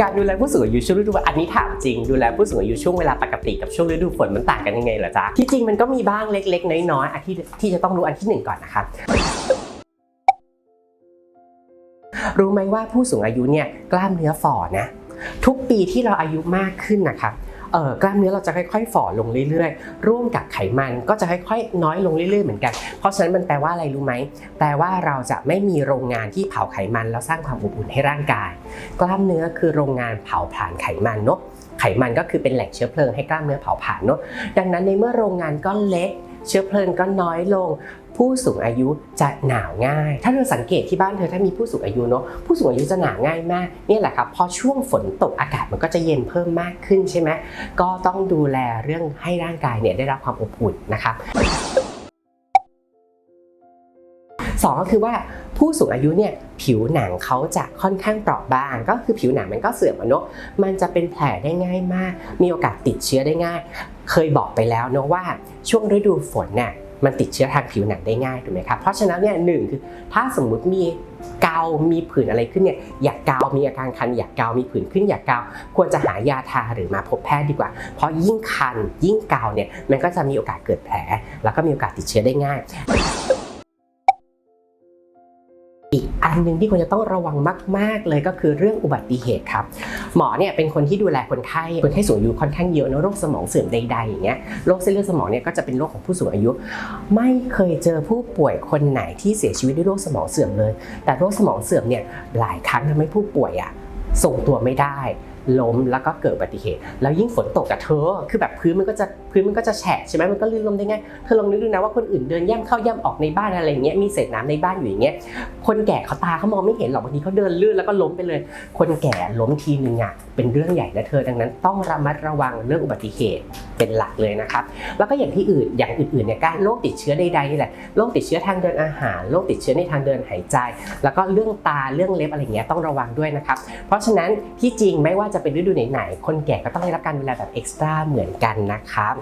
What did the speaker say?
การดูแลผู้สูงอายุช่วงฤดูอันนี้ถามจริงดูแลผู้สูงอายุช่วงเวลาปกติกับช่วงฤดูฝนมันต่างกันยังไงเหรอจ๊ะที่จริงมันก็มีบ้างเล็ก ๆ น้อยๆอันที่ที่จะต้องรู้อันที่หนึ่งก่อนนะครับรู้ไหมว่าผู้สูงอายุเนี่ยกล้ามเนื้อฝ่อนะทุกปีที่เราอายุมากขึ้นนะครับ กล้ามเนื้อเราจะค่อยๆฝ่อลงเรื่อยๆ ร่วมกับไขมันก็จะค่อยๆ น้อยลงเรื่อยๆ เหมือนกัน เพราะฉะนั้นมันแปลว่าอะไรรู้ไหม แปลว่าเราจะไม่มีโรงงานที่เผาไขมันแล้วสร้างความอบอุ่นให้ร่างกาย กล้ามเนื้อคือโรงงานเผาผลาญไขมันเนอะไขมันก็คือเป็นแหล่งเชื้อเพลิงให้กล้ามเนื้อเผาผลาญเนอะดังนั้นในเมื่อโรงงานก็เล็ก เชื้อเพลิงก็น้อยลง ผู้สูงอายุจะหนาวง่าย ถ้าเธอสังเกตที่บ้านเธอถ้ามีผู้สูงอายุเนาะผู้สูงอายุจะหนาวง่ายมากเนี่ยแหละครับพอช่วงฝนตกอากาศมันก็จะเย็นเพิ่มมากขึ้นใช่ไหมก็ต้องดูแลเรื่องให้ร่างกายเนี่ยได้รับความอบอุ่นนะครับ สองก็คือว่าผู้สูงอายุเนี่ยผิวหนังเขาจะค่อนข้างเปราะบาง ก็คือผิวหนังมันก็เสื่อมอะเนอะมันจะเป็นแผลได้ง่ายมาก มีโอกาสติดเชื้อได้ง่าย เคยบอกไปแล้วเนอะว่าช่วงฤดูฝนเนี่ยมันติดเชื้อทางผิวหนังได้ง่ายถูกไหมครับ เพราะฉะนั้นเนี่ยหนึ่งคือถ้าสมมุติมีเกา มีผื่นอะไรขึ้นเนี่ยอยากเกา มีอาการคันอยากเกา มีผื่นขึ้นอยากเกา ควรจะหายาทาหรือมาพบแพทย์ดีกว่า เพราะยิ่งคันยิ่งเกาเนี่ยมันก็จะมีโอกาสเกิดแผล แล้วก็มีโอกาสติดเชื้อได้ง่าย อันหนึ่งที่ควรจะต้องระวังมาก ๆ เลยก็คือเรื่องอุบัติเหตุครับ หมอเนี่ยเป็นคนที่ดูแลคนไข้ คนไข้สูงอายุค่อนข้างเยอะนะโรคสมองเสื่อมใดๆอย่างเงี้ย โรคเส้นเลือดสมองเนี่ยก็จะเป็นโรคของผู้สูงอายุ ไม่เคยเจอผู้ป่วยคนไหนที่เสียชีวิตด้วยโรคสมองเสื่อมเลย แต่โรคสมองเสื่อมเนี่ยหลายครั้งทำให้ผู้ป่วยอะส่งตัวไม่ได้ ล้มแล้วก็เกิดอุบัติเหตุ แล้วยิ่งฝนตกกับเธอ คือแบบพื้นมันก็จะพื้นมันก็จะแฉะใช่ไหมมันก็ลื่นล้มได้ง่ายเธอลองนึกดูนะว่าคนอื่นเดินย่ำเข้าย่ำออกในบ้านอะไรเงี้ยมีเศษน้ำในบ้านอยู่อย่างเงี้ยคนแก่เขาตาเขามองไม่เห็นหรอกบางทีเขาเดินลื่นแล้วก็ล้มไปเลย คนแก่ล้มทีนึงอะเป็นเรื่องใหญ่นะเธอดังนั้น ต้องระมัดระวังเรื่องอุบัติเหตุเป็นหลักเลยนะครับแล้วก็อย่างที่อื่นอย่างอื่นๆเนี่ยการโรคติดเชื้อใดๆนี่แหละโรคติดเชื้อทางเดินอาหารโรคติดเชื้อในทางเดินหายใจ แล้วก็เรื่องตาเรื่องเล็บอะไรเงี้ยต้องระวังด้วยนะครับเพราะฉะนั้นที่จริงไม่ว่าจะเป็นฤดูไหนๆคนแก่ก็ต้องได้รับการดูแลแบบเอ็กซ์ตร้าเหมือนกันนะครับ